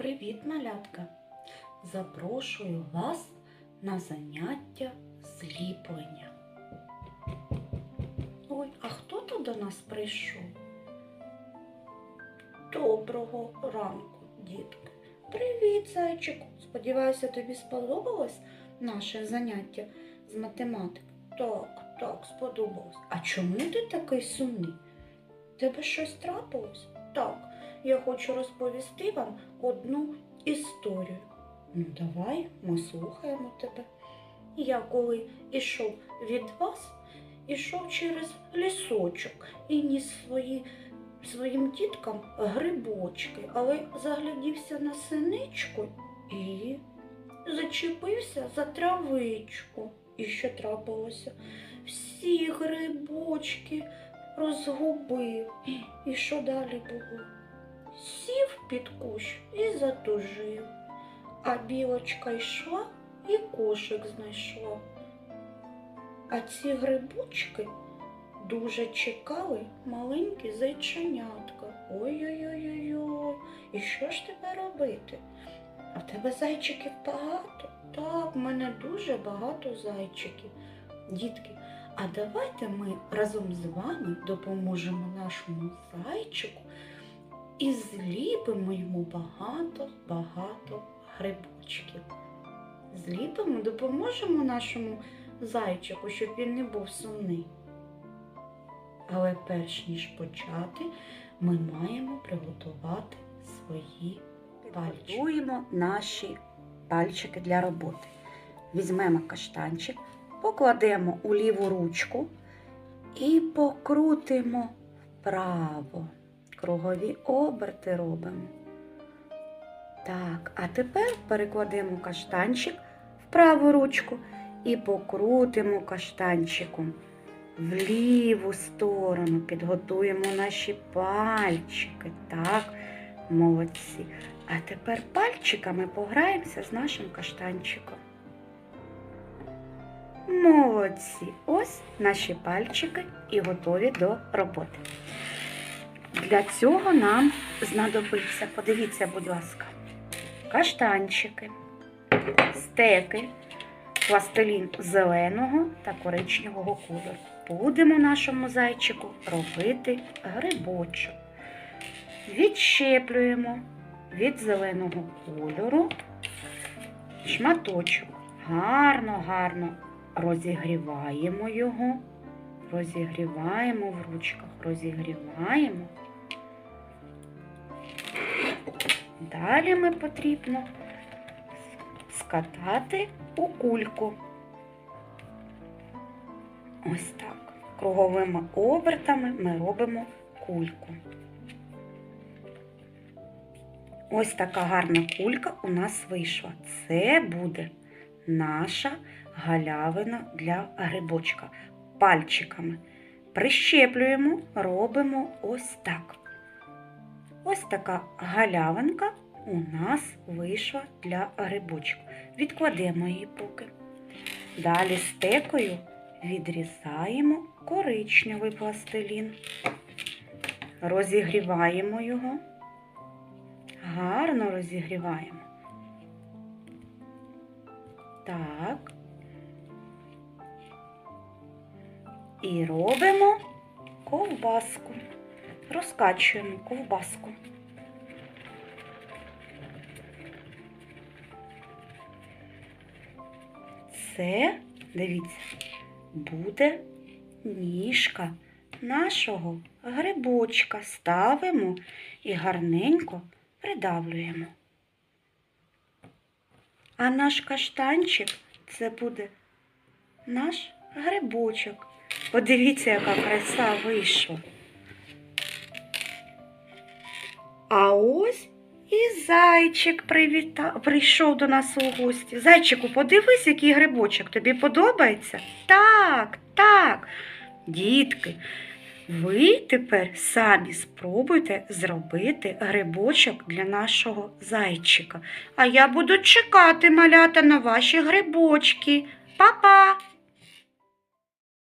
Привіт, малятка! Запрошую вас на заняття зліплення. Ой, а хто тут до нас прийшов? Доброго ранку, дітки. Привіт, зайчику. Сподіваюся, тобі сподобалось наше заняття з математики? Так, так, сподобалось. А чому ти такий сумний? Тебе щось трапилось? Так, я хочу розповісти вам одну історію. Ну, давай, ми слухаємо тебе. Я коли ішов від вас, ішов через лісочок і ніс свої, своїм діткам грибочки, але заглядівся на синичку і зачепився за травичку. І що трапилося? Всі грибочки розгубив. І що далі було? Сів під кущ і затужив. А білочка йшла і кошик знайшла. А ці грибочки дуже чекали маленькі зайченятка. Ой-ой-ой-ой. І що ж тебе робити? А в тебе зайчиків багато? Так, в мене дуже багато зайчиків. Дітки, а давайте ми разом з вами допоможемо нашому зайчику і зліпимо йому багато-багато грибочків. Зліпимо, допоможемо нашому зайчику, щоб він не був сумний. Але перш ніж почати, ми маємо приготувати свої пальчики. Підготуємо наші пальчики для роботи. Візьмемо каштанчик, покладемо у ліву ручку і покрутимо вправо. Кругові оберти робимо. Так, а тепер перекладемо каштанчик в праву ручку і покрутимо каштанчиком в ліву сторону. Підготуємо наші пальчики. Так, молодці. А тепер пальчиками пограємося з нашим каштанчиком. Молодці! Ось наші пальчики і готові до роботи. Для цього нам знадобиться, подивіться, будь ласка, каштанчики, стеки, пластилін зеленого та коричневого кольору. Будемо нашому зайчику робити грибочок. Відщеплюємо від зеленого кольору шматочок. Гарно, гарно розігріваємо його, розігріваємо в ручках, розігріваємо. Далі ми потрібно скатати у кульку. Ось так. Круговими обертами ми робимо кульку. Ось така гарна кулька у нас вийшла. Це буде наша галявина для грибочка. Пальчиками прищеплюємо, робимо ось так. Ось така галявинка у нас вийшла для грибочку. Відкладемо її поки. Далі стекою відрізаємо коричневий пластилін, розігріваємо його, гарно розігріваємо. Так. І робимо ковбаску. Розкачуємо ковбаску. Це, дивіться, буде ніжка нашого грибочка. Ставимо і гарненько придавлюємо. А наш каштанчик це буде наш грибочок. Подивіться, яка краса вийшла. А ось і зайчик привіта... прийшов до нас у гості. Зайчику, подивись, який грибочок. Тобі подобається? Так, так. Дітки, ви тепер самі спробуйте зробити грибочок для нашого зайчика. А я буду чекати малята на ваші грибочки. Па-па!